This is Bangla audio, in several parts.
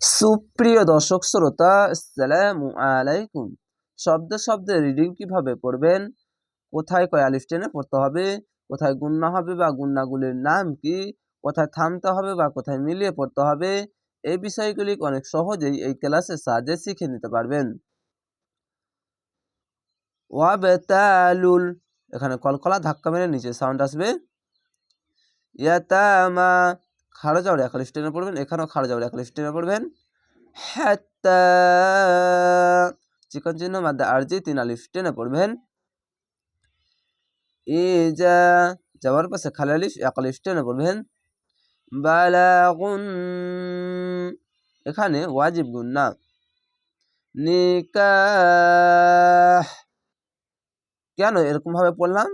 সুপ্রিয় দর্শক শ্রোতা, আসসালামু আলাইকুম। শব্দ শব্দে রিডিং কীভাবে পড়বেন? কোথায় কয় আলিফ টেনে পড়তে হবে? কোথায় গুন্না হবে বা গুন্নাগুলির নাম কি? কোথায় থামতে হবে বা কোথায় মিলিয়ে পড়তে হবে? এই বিষয়গুলি অনেক সহজেই এই ক্লাসের সাহায্যে শিখে নিতে পারবেন। ওয়াবেতালুল, এখানে কলকলা ধাক্কা মেরে নিচে সাউন্ড আসবে। ইয়াতামা এক আলিফ টেনে পড়বেন, এখানেও এক আলিফ টেনে পড়বেন। চিকন চিহ্ন মাদ্দা আরজি তিন আলিফ টেনে পড়বেন। এ যা যাওয়ার পাশে খালি আলিফ এক আলিফ টেনে পড়বেন। বালাগুন, এখানে ওয়াজিব গুন্না নিকাহ, কেন এরকম ভাবে পড়লাম?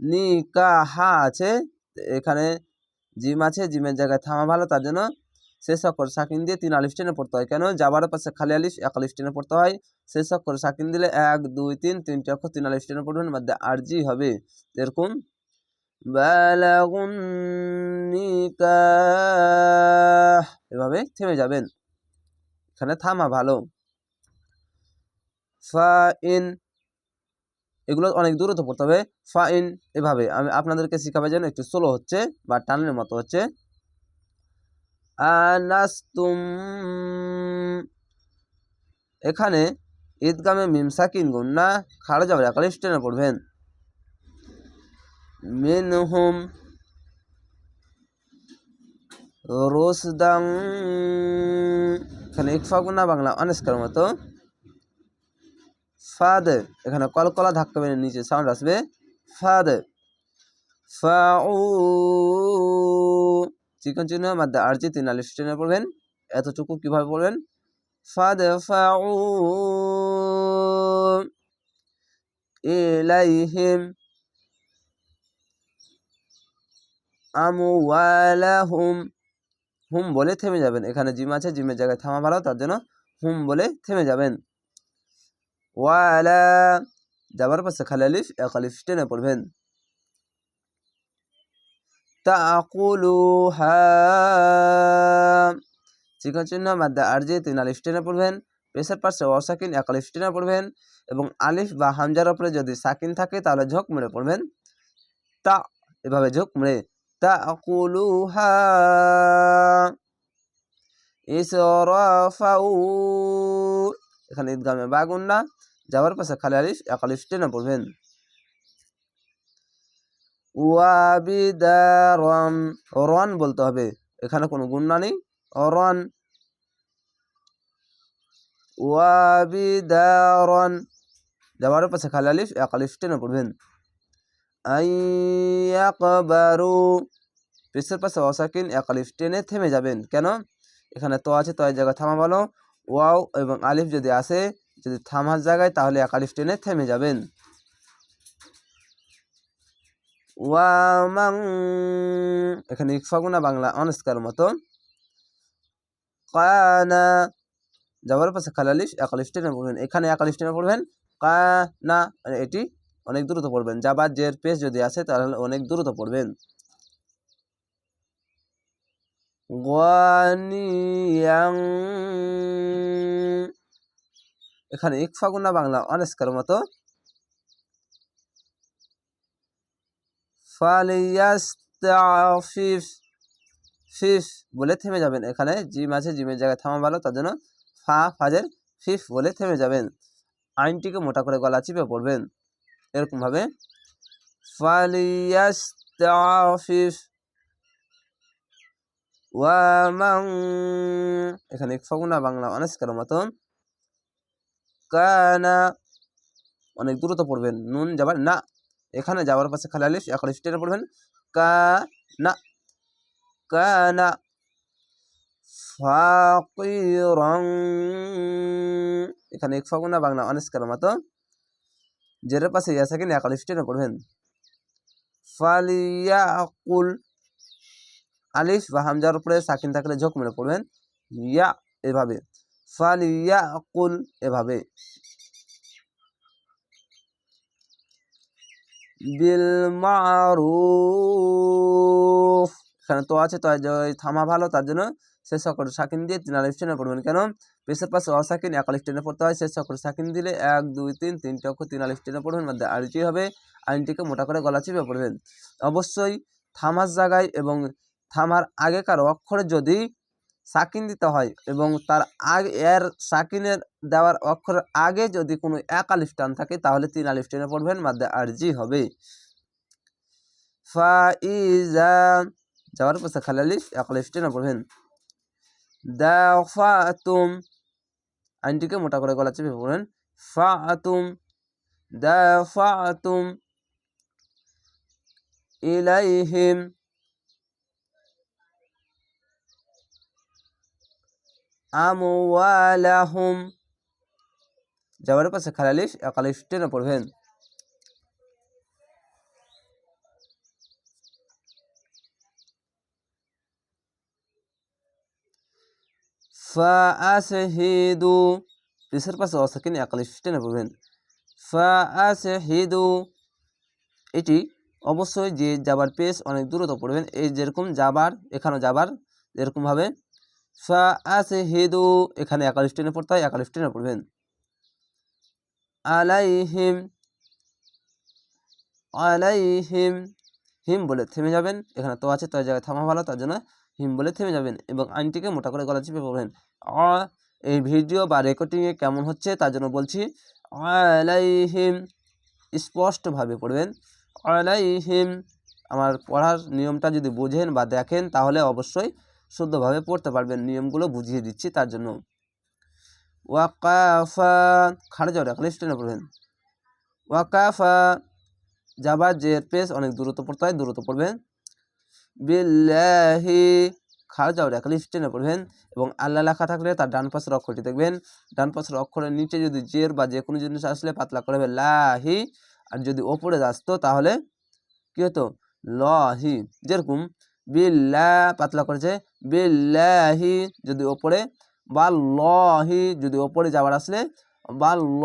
নিকাহা আছে, এখানে জিম আছে, জিমের জায়গায় থামা ভালো, তার জন্য শেষ অক্ষর সাকিন দিয়ে তিন আলিফ টেনে পড়তে হয়। কেন? যাবার পাশে খালি আলিফ, এক আলিফ টেনে পড়তে হয়। শেষ অক্ষর সাকিন দিলে এক, দুই, তিন, তিনটে অক্ষর তিন আলিফ টেনে পড়বেন, মধ্যে আরজি হবে। এরকম। এভাবে থেমে যাবেন। এখানে থামা ভালো। ফা ইন এগুলো অনেক দূরত্ব পড়তে হবে। ফা ইন এভাবে। আমি আপনাদেরকে শেখাবার জন্য একটু স্লো হচ্ছে বা টানের মতো হচ্ছে। এখানে ঈদগামে মিমসাকিন গুন্না খাড়া যাবে একালে স্টেনে পড়বেন মিনহুম রোসদাং এখানে ইকফা গুন্না বাংলা অনেস্কার মতো ফাদ এখানে কলকলা ধাক্কা মেরে নিচে সাউন্ড আসবে। ফাদ চিকন চিহ্ন, মাদ্দা আরজি, তিন আলিফ টেনে পড়বেন। এতটুকু কীভাবে পড়বেন? ফাদ ফাউ ইলাইহিম আমওয়ালাহুম। হুম বলে থেমে যাবেন। এখানে জিম আছে, জিমের জায়গায় থামা ভালো, তার জন্য হুম বলে থেমে যাবেন। ওয়ালা যাবার পাশে খালি আলিফ এক আলিফ টেনে পড়বেন তাকুলুহা চিকন চিহ্ন মাদ্দা আরজি তিন আলিফ টেনে পড়বেন পেশের পাশে অসাকিন এক আলিফ টেনে পড়বেন এবং আলিফ বা হামজার ওপরে যদি সাকিন থাকে তাহলে ঝোঁক মেরে পড়বেন। তা, এভাবে ঝোঁক মেরে। তাকুলুহা ইসরাফাউ। এখানে ঈদগামে বাগুন না যাওয়ার পাশে খালি আলিফ এক আলিফ টেনে পড়বেন। ওয়াবিদারন রন বলতে হবে। এখানে কোনো গুণনা নেই। রন ওয়াবিদারন যাওয়ার পাশে খালি আলিফ এক আলিফ টেনে পড়বেন আইয়াকবারু পেশের পাশে অসাকিন এক আলিফ টেনে থেমে যাবেন। কেন? এখানে তো আছে, তো এক জায়গায় থামা ভালো। ওয়াও এবং আলিফ যদি আসে, যদি থামার জায়গায়, তাহলে এক আলিফ টেনে থেমে যাবেন। ওয়ামাং। এখানে ইকফাগুনা বাংলা অনস্কার মতো। কানা। যাওয়ার পাশে খালালিফ একালিফ টেনে পড়বেন। এখানে একালিফ টেনে পড়বেন। কানা মানে এটি অনেক দ্রুত পড়বেন। যাবার জের পেশ যদি আসে, তাহলে অনেক দ্রুত পড়বেন। গোয়ানিয়াং এখানে ইকফাগুনা বাংলা, অনেস্কার মতো। ফিফ বলে থেমে যাবেন। এখানে জিম আছে, জিমের জায়গায় থামা ভালো, তার জন্য ফা, ফাজের, ফিফ বলে থেমে যাবেন। আইনটিকে মোটা করে গলা চিপে পড়বেন। এরকমভাবে। ফালিয়াস্তাফিফ ওয়ামাং এখানে ইকফাগুনা বাংলা অনেস্কার মতন কানা অনেক দ্রুত পড়বেন, নুন যাবার না। এখানে যাওয়ার পাশে খালি আলিফ, এখন স্টেটে পড়বেন কা না কানা। ফাকিরং এখানে এক ফাগুনা বাংলা অনেস্কার মতো জেরের পাশে ইয়া সেকেন্ড এক আলিফ টেনে পড়বেন। ফালিয়াকুল আলিফ বা হামজার উপরে সাকিন থাকলে ঝোঁক মেরে পড়বেন। ইয়া এভাবে। ফালিয়াকুল এভাবে। বিল মারুফ। এখানে তো আছে, তো থামা ভালো, তার জন্য শেষ অক্ষর সাকিন দিয়ে তিন আলিফ টেনে পড়বেন। কেন? পেশের পাশে অসাকিন, এক আলিফ টেনে পড়তে হয়। শেষ অক্ষর সাকিন দিলে এক, দুই, তিন, তিনটে অক্ষর তিন আলিফ টেনে পড়বেন। মধ্যে আরটি হবে, আইনটিকে মোটা করে গলা চিপে পড়বেন। অবশ্যই থামার জায়গায় এবং থামার আগেকার অক্ষরে যদি সাকিন দিতে হয় এবং তার আগে এর সাকিনের দেওয়ার অক্ষরের আগে যদি কোনো এক আলিফ টান থাকে, তাহলে তিন আলিফ টেনে পড়বেন মাদ্দে আরজি হবে। ফা ইজা যাওয়ার পাশে খালি আলিফ, এক আলিফ টেনে পড়বেন। দাফাতুম আইনটিকে মোটা করে গলা চেপে পড়বেন। ফাতুম দাফাতুম ইলাইহিম আমওয়ালাহুম। যাওয়ার পাশে খালালিশ একালিফ টেনে পড়বেন। ফাআসহিদু পিসের পাশে অসাকিন একালিফ টেনে পড়বেন। ফাআসহিদু এটি অবশ্যই যে যাবার পেস অনেক দূরত্ব পড়বেন। এই যেরকম যাবার, এখানেও যাবার, এরকমভাবে ফা আছে হেদু এখানে একালিশ টেনে পড়তে হয় একালিশ টেনে পড়বেন। আলাইহিম আলাইহিম, হিম বলে থেমে যাবেন। এখানে তো আছে, তো জায়গায় থামা ভালো, তার জন্য হিম বলে থেমে যাবেন এবং আইনটিকে মোটা করে গলা চিপে পড়বেন। অ এই ভিডিও বা রেকর্ডিংয়ে কেমন হচ্ছে তার জন্য বলছি, আলাইহিম, স্পষ্টভাবে পড়বেন। আলাইহিম, আমার পড়ার নিয়মটা যদি বোঝেন বা দেখেন, তাহলে অবশ্যই শুদ্ধভাবে পড়তে পারবেন, নিয়মগুলো বুঝিয়ে দিচ্ছি তার জন্য। ওয়াকাফা, খাড়ে যাও এখন স্টেনে পড়বেন। ওয়াকাফা যাবার যে পেস অনেক দূরত্ব পড়তে হয়, দূরত্ব পড়বেন। বিল্লাহি, খাড়ে যাও এখন স্টেনে পড়বেন এবং আল্লাহ লেখা থাকলে তার ডান পাশের অক্ষরটি দেখবেন। ডান পাশের অক্ষরের নিচে যদি জের বা যে কোনো জিনিস আসলে পাতলা করে লাহি, আর যদি ওপরে আসতো তাহলে কী হতো? লহি, যেরকম বিল্লা পাতলা করেছে বিল্লাহি যদি ওপরে বা লহি যদি ওপরে যাবার আসলে বা ল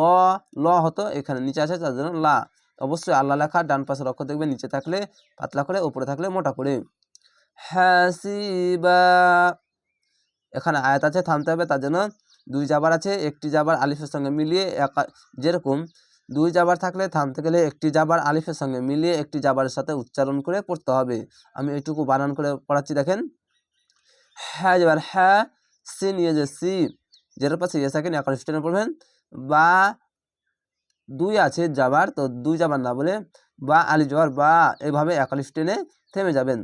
ল হতো এখানে, নিচে আছে তার জন্য লা। অবশ্যই আল্লাহ লেখা, ডান পাশের অক্ষর দেখবে, নিচে থাকলে, পাতলা করে, উপরে থাকলে, মোটা করে। হাসিবা। এখানে আয়াত আছে, থামতে হবে, তার জন্য দুই যাবার আছে, একটি যাবার আলিফের সঙ্গে মিলিয়ে একা, যেরকম দুই জাবার থাকলে থামতে গেলে একটি জাবার আলিফের সঙ্গে মিলিয়ে একটি জাবারের সাথে উচ্চারণ করে পড়তে হবে। আমি এটুকু বানান করে পড়াচ্ছি, দেখেন। হ্যাঁ যাবার হ্যাঁ সি নিয়ে যে সি, যেটার পাশে ইয়ে সেকেন্ড এখন স্টেনে পড়বেন। বা দুই আছে যাবার তো দুই যাবার না বলে বা আলি জবার বা এভাবে একালিশ টেনে থেমে যাবেন।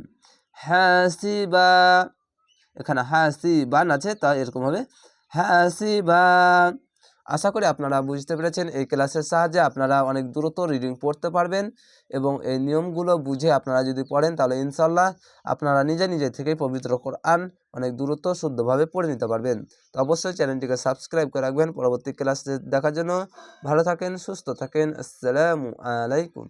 হ্যাঁ সি বা, এখানে হ্যাঁ সি বান আছে, তা এরকম হবে। হ্যাঁ বা আশা করি আপনারা বুঝতে পেরেছেন, এই ক্লাসের সাহায্যে আপনারা অনেক দ্রুত রিডিং পড়তে পারবেন এবং এই নিয়মগুলো বুঝে আপনারা যদি পড়েন, তাহলে ইনশাল্লাহ আপনারা নিজে নিজে থেকেই পবিত্র কোরআন অনেক দ্রুত শুদ্ধভাবে পড়ে নিতে পারবেন। তো অবশ্যই চ্যানেলটিকে সাবস্ক্রাইব করে রাখবেন। পরবর্তী ক্লাসে দেখার জন্য ভালো থাকেন, সুস্থ থাকেন। আসসালামু আলাইকুম।